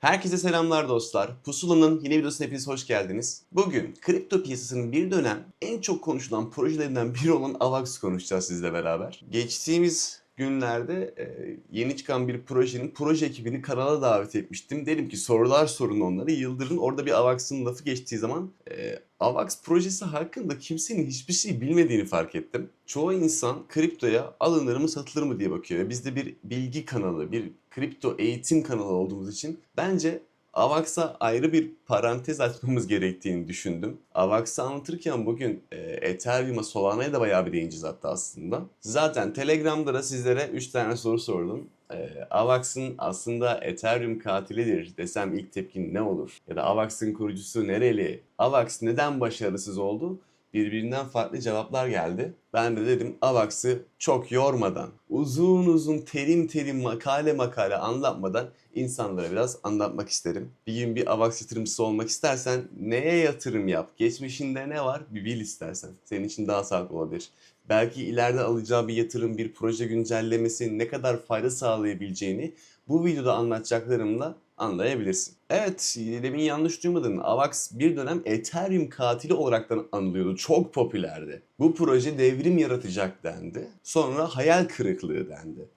Herkese selamlar dostlar. Pusula'nın yeni videosuna hepiniz hoş geldiniz. Bugün kripto piyasasının bir dönem en çok konuşulan projelerinden biri olan AVAX konuşacağız sizle beraber. Geçtiğimiz günlerde e, yeni çıkan bir projenin proje ekibini kanala davet etmiştim. Dedim ki sorular sorun onları yıldırın. Orada bir AVAX'ın lafı geçtiği zaman e, AVAX projesi hakkında kimsenin hiçbir şey bilmediğini fark ettim. Çoğu insan kriptoya alınır mı satılır mı diye bakıyor. Biz de bir bilgi kanalı, bir kripto eğitim kanalı olduğumuz için bence AVAX'a ayrı bir parantez açmamız gerektiğini düşündüm. AVAX'ı anlatırken bugün e, Ethereum'a, Solana'ya da bayağı bir değineceğiz hatta aslında. Zaten Telegram'da da sizlere 3 tane soru sordum. E, AVAX'ın aslında Ethereum katilidir desem ilk tepkin ne olur? Ya da AVAX'ın kurucusu nereli? AVAX neden başarısız oldu? Birbirinden farklı cevaplar geldi. Ben de dedim AVAX'ı çok yormadan, uzun uzun terim terim makale makale anlatmadan insanlara biraz anlatmak isterim. Bir gün bir AVAX yatırımcısı olmak istersen neye yatırım yap? Geçmişinde ne var? Bir bil istersen. Senin için daha sağlıklı olabilir. Belki ileride alacağı bir yatırım, bir proje güncellemesi ne kadar fayda sağlayabileceğini bu videoda anlatacaklarımla anlayabilirsin. Evet, demin yanlış duymadın. AVAX bir dönem Ethereum katili olaraktan anılıyordu. Çok popülerdi. Bu proje devrim yaratacak dendi. Sonra hayal kırıklığı dendi.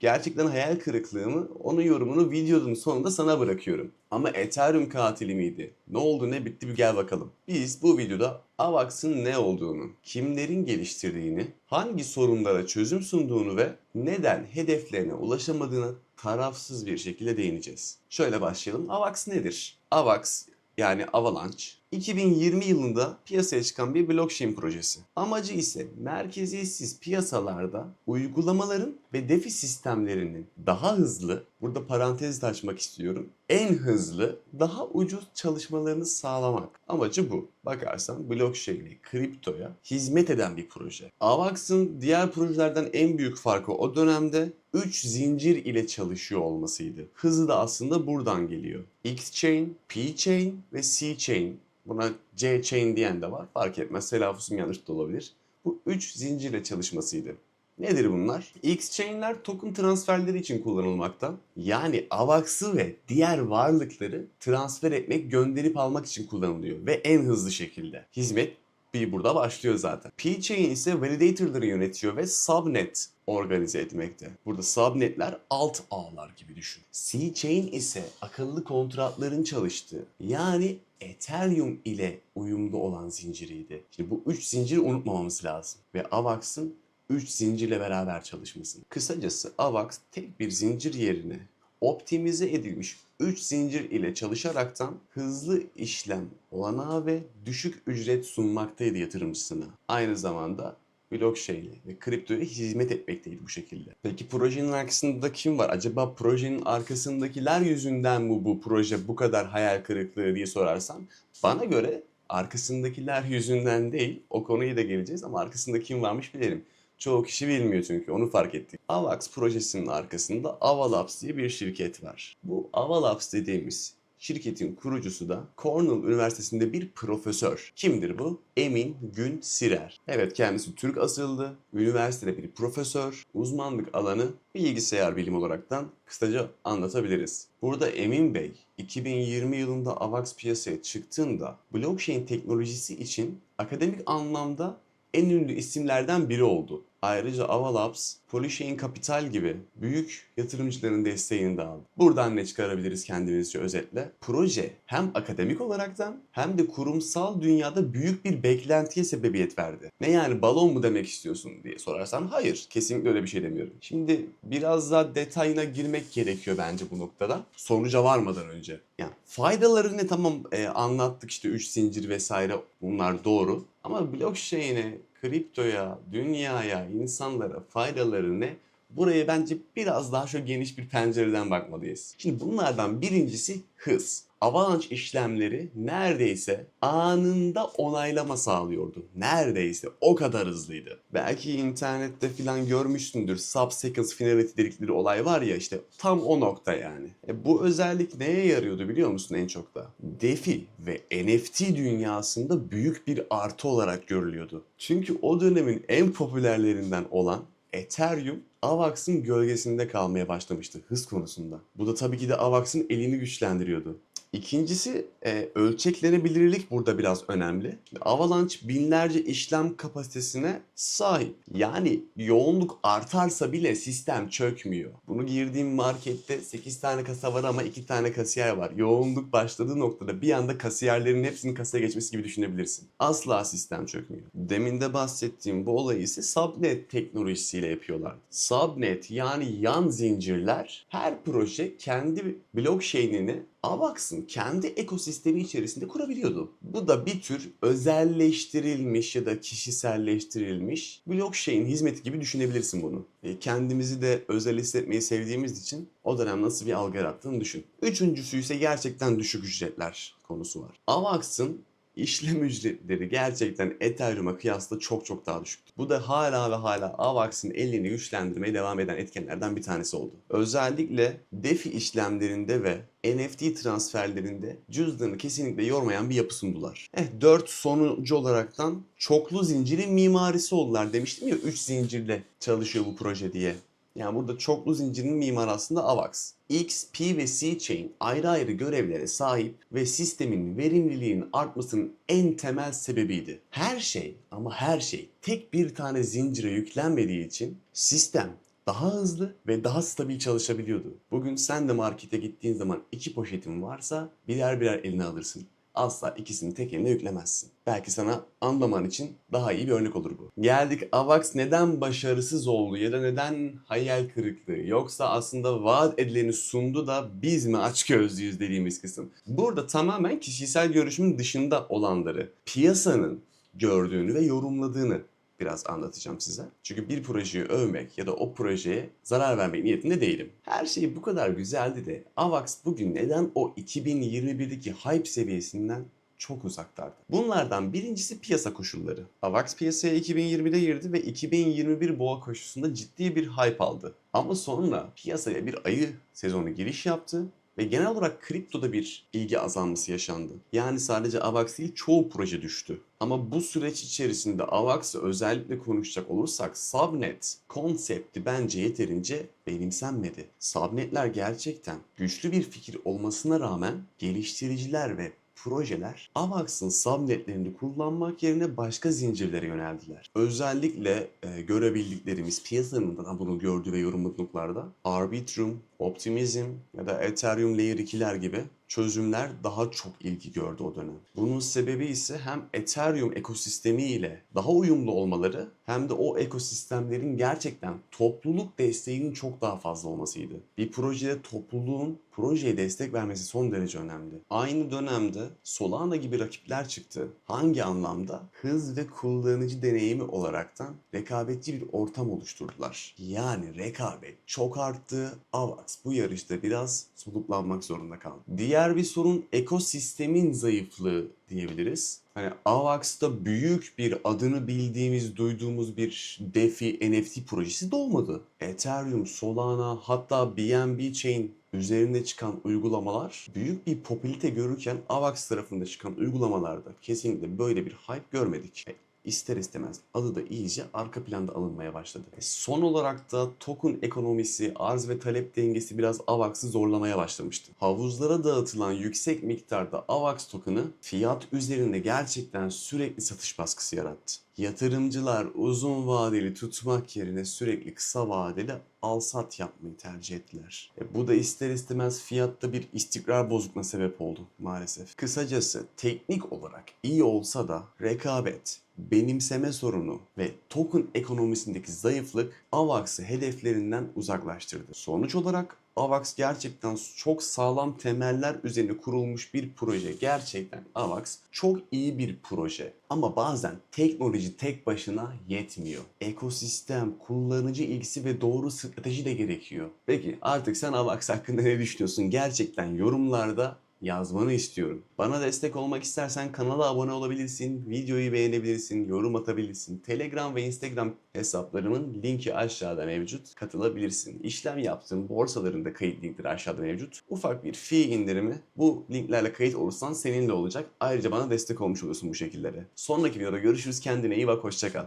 Gerçekten hayal kırıklığı mı? Onun yorumunu videonun sonunda sana bırakıyorum. Ama Ethereum katili miydi? Ne oldu ne bitti bir gel bakalım. Biz bu videoda AVAX'ın ne olduğunu, kimlerin geliştirdiğini, hangi sorunlara çözüm sunduğunu ve neden hedeflerine ulaşamadığını tarafsız bir şekilde değineceğiz. Şöyle başlayalım. AVAX nedir? AVAX yani Avalanche 2020 yılında piyasaya çıkan bir blockchain projesi. Amacı ise merkeziyetsiz piyasalarda uygulamaların ve defi sistemlerinin daha hızlı, burada parantez açmak istiyorum, en hızlı, daha ucuz çalışmalarını sağlamak. Amacı bu. Bakarsan blockchain'e, kriptoya hizmet eden bir proje. AVAX'ın diğer projelerden en büyük farkı o dönemde 3 zincir ile çalışıyor olmasıydı. Hızı da aslında buradan geliyor. X-Chain, P-Chain ve C-Chain Buna C-Chain diyen de var. Fark etmez. Telaffuzum yanlış da olabilir. Bu 3 zincirle çalışmasıydı. Nedir bunlar? X-Chain'ler token transferleri için kullanılmakta. Yani AVAX'ı ve diğer varlıkları transfer etmek, gönderip almak için kullanılıyor. Ve en hızlı şekilde. Hizmet bir burada başlıyor zaten. P-Chain ise validatorları yönetiyor ve subnet organize etmekte. Burada subnetler alt ağlar gibi düşün. C-Chain ise akıllı kontratların çalıştığı yani Ethereum ile uyumlu olan zinciriydi. Şimdi bu üç zinciri unutmamamız lazım. Ve AVAX'ın 3 zincirle beraber çalışması. Kısacası AVAX tek bir zincir yerine optimize edilmiş 3 zincir ile çalışaraktan hızlı işlem olanağı ve düşük ücret sunmaktaydı yatırımcısına. Aynı zamanda blockchain'e ve kriptoya hizmet etmekteydi bu şekilde. Peki projenin arkasında kim var? Acaba projenin arkasındakiler yüzünden mi bu proje bu kadar hayal kırıklığı diye sorarsan bana göre arkasındakiler yüzünden değil o konuya da geleceğiz ama arkasında kim varmış bilelim. Çoğu kişi bilmiyor çünkü onu fark ettik. AVAX projesinin arkasında Avalabs diye bir şirket var. Bu Avalabs dediğimiz şirketin kurucusu da Cornell Üniversitesi'nde bir profesör. Kimdir bu? Emin Gün Sirer. Evet kendisi Türk asıllı, üniversitede bir profesör, uzmanlık alanı bilgisayar bilim olaraktan kısaca anlatabiliriz. Burada Emin Bey 2020 yılında AVAX piyasaya çıktığında blockchain teknolojisi için akademik anlamda en ünlü isimlerden biri oldu. Ayrıca Avalabs, Polychain Capital gibi büyük yatırımcıların desteğini de aldı. Buradan ne çıkarabiliriz kendimizce özetle? Proje hem akademik olaraktan hem de kurumsal dünyada büyük bir beklentiye sebebiyet verdi. Ne yani balon mu demek istiyorsun diye sorarsan hayır kesinlikle öyle bir şey demiyorum. Şimdi biraz daha detayına girmek gerekiyor bence bu noktada. Sonuca varmadan önce. Yani faydaları ne tamam e, anlattık işte 3 zincir vesaire bunlar doğru. Ama blockchain'e, kriptoya, dünyaya, insanlara faydaları ne? Buraya bence biraz daha şöyle geniş bir pencereden bakmalıyız. Şimdi bunlardan birincisi hız. Avalanche işlemleri neredeyse anında onaylama sağlıyordu. Neredeyse o kadar hızlıydı. Belki internette falan görmüşsündür. Sub-seconds finality dedikleri olay var ya işte tam o nokta yani. E bu özellik neye yarıyordu biliyor musun en çok da? DeFi ve NFT dünyasında büyük bir artı olarak görülüyordu. Çünkü o dönemin en popülerlerinden olan Ethereum AVAX'ın gölgesinde kalmaya başlamıştı hız konusunda. Bu da tabii ki de AVAX'ın elini güçlendiriyordu. İkincisi e, ölçeklenebilirlik burada biraz önemli. Avalanche binlerce işlem kapasitesine sahip. Yani yoğunluk artarsa bile sistem çökmüyor. Bunu girdiğim markette 8 tane kasa var ama 2 tane kasiyer var. Yoğunluk başladığı noktada bir anda kasiyerlerin hepsinin kasaya geçmesi gibi düşünebilirsin. Asla sistem çökmüyor. Demin de bahsettiğim bu olayı ise subnet teknolojisiyle yapıyorlar. Subnet yani yan zincirler her proje kendi blockchain'ini Avax'ın kendi ekosistemi içerisinde kurabiliyordu. Bu da bir tür özelleştirilmiş ya da kişiselleştirilmiş blockchain hizmeti gibi düşünebilirsin bunu. E, kendimizi de özel hissetmeyi sevdiğimiz için o dönem nasıl bir algı yarattığını düşün. Üçüncüsü ise gerçekten düşük ücretler konusu var. Avax'ın işlem ücretleri gerçekten Ethereum'a kıyasla çok çok daha düşüktü. Bu da hala ve hala AVAX'ın elini güçlendirmeye devam eden etkenlerden bir tanesi oldu. Özellikle DeFi işlemlerinde ve NFT transferlerinde cüzdanı kesinlikle yormayan bir yapı sundular. Eh 4 sonuncu olaraktan çoklu zincirin mimarisi oldular demiştim ya 3 zincirle çalışıyor bu proje diye. Yani burada çoklu zincirin mimarı aslında AVAX. X, P ve C chain ayrı ayrı görevlere sahip ve sistemin verimliliğinin artmasının en temel sebebiydi. Her şey ama her şey tek bir tane zincire yüklenmediği için sistem daha hızlı ve daha stabil çalışabiliyordu. Bugün sen de markete gittiğin zaman iki poşetin varsa birer birer eline alırsın. Asla ikisini tek eline yüklemezsin. Belki sana anlaman için daha iyi bir örnek olur bu. Geldik AVAX neden başarısız oldu ya da neden hayal kırıklığı yoksa aslında vaat edileni sundu da biz mi açgözlüyüz dediğimiz kısım. Burada tamamen kişisel görüşümün dışında olanları, piyasanın gördüğünü ve yorumladığını biraz anlatacağım size. Çünkü bir projeyi övmek ya da o projeye zarar vermek niyetinde değilim. Her şey bu kadar güzeldi de AVAX bugün neden o 2021'deki hype seviyesinden çok uzaklardı. Bunlardan birincisi piyasa koşulları. AVAX piyasaya 2020'de girdi ve 2021 boğa koşusunda ciddi bir hype aldı. Ama sonra piyasaya bir ayı sezonu giriş yaptı ve genel olarak kriptoda bir ilgi azalması yaşandı. Yani sadece AVAX değil çoğu proje düştü. Ama bu süreç içerisinde AVAX'ı özellikle konuşacak olursak Subnet konsepti bence yeterince benimsenmedi. Subnetler gerçekten güçlü bir fikir olmasına rağmen geliştiriciler ve projeler AVAX'ın subnetlerini kullanmak yerine başka zincirlere yöneldiler. Özellikle e, görebildiklerimiz piyasanın da bunu gördüğü ve yorumladıklarda Arbitrum, Optimism ya da Ethereum Layer 2'ler gibi çözümler daha çok ilgi gördü o dönem. Bunun sebebi ise hem Ethereum ekosistemi ile daha uyumlu olmaları hem de o ekosistemlerin gerçekten topluluk desteğinin çok daha fazla olmasıydı. Bir projede topluluğun projeye destek vermesi son derece önemli. Aynı dönemde Solana gibi rakipler çıktı. Hangi anlamda? Hız ve kullanıcı deneyimi olaraktan rekabetçi bir ortam oluşturdular. Yani rekabet çok arttı. Avax bu yarışta biraz soluklanmak zorunda kaldı. Diğer bir sorun ekosistemin zayıflığı diyebiliriz. Hani Avax'ta büyük bir adını bildiğimiz, duyduğumuz bir DeFi NFT projesi doğmadı. Ethereum, Solana hatta BNB Chain üzerinde çıkan uygulamalar büyük bir popülarite görürken Avax tarafında çıkan uygulamalarda kesinlikle böyle bir hype görmedik. İster istemez adı da iyice arka planda alınmaya başladı. E, son olarak da token ekonomisi, arz ve talep dengesi biraz AVAX'ı zorlamaya başlamıştı. Havuzlara dağıtılan yüksek miktarda AVAX token'ı fiyat üzerinde gerçekten sürekli satış baskısı yarattı. Yatırımcılar uzun vadeli tutmak yerine sürekli kısa vadeli al-sat yapmayı tercih ettiler. E, bu da ister istemez fiyatta bir istikrar bozukluğuna sebep oldu maalesef. Kısacası teknik olarak iyi olsa da rekabet, benimseme sorunu ve token ekonomisindeki zayıflık AVAX'ı hedeflerinden uzaklaştırdı. Sonuç olarak AVAX gerçekten çok sağlam temeller üzerine kurulmuş bir proje. Gerçekten AVAX çok iyi bir proje. Ama bazen teknoloji tek başına yetmiyor. Ekosistem, kullanıcı ilgisi ve doğru strateji de gerekiyor. Peki artık sen AVAX hakkında ne düşünüyorsun? Gerçekten yorumlarda yazmanı istiyorum. Bana destek olmak istersen kanala abone olabilirsin, videoyu beğenebilirsin, yorum atabilirsin. Telegram ve Instagram hesaplarımın linki aşağıda mevcut. Katılabilirsin. İşlem yaptığım borsaların da kayıt linkleri aşağıda mevcut. Ufak bir fee indirimi bu linklerle kayıt olursan seninle olacak. Ayrıca bana destek olmuş oluyorsun bu şekillere. Sonraki videoda görüşürüz. Kendine iyi bak. Hoşçakal.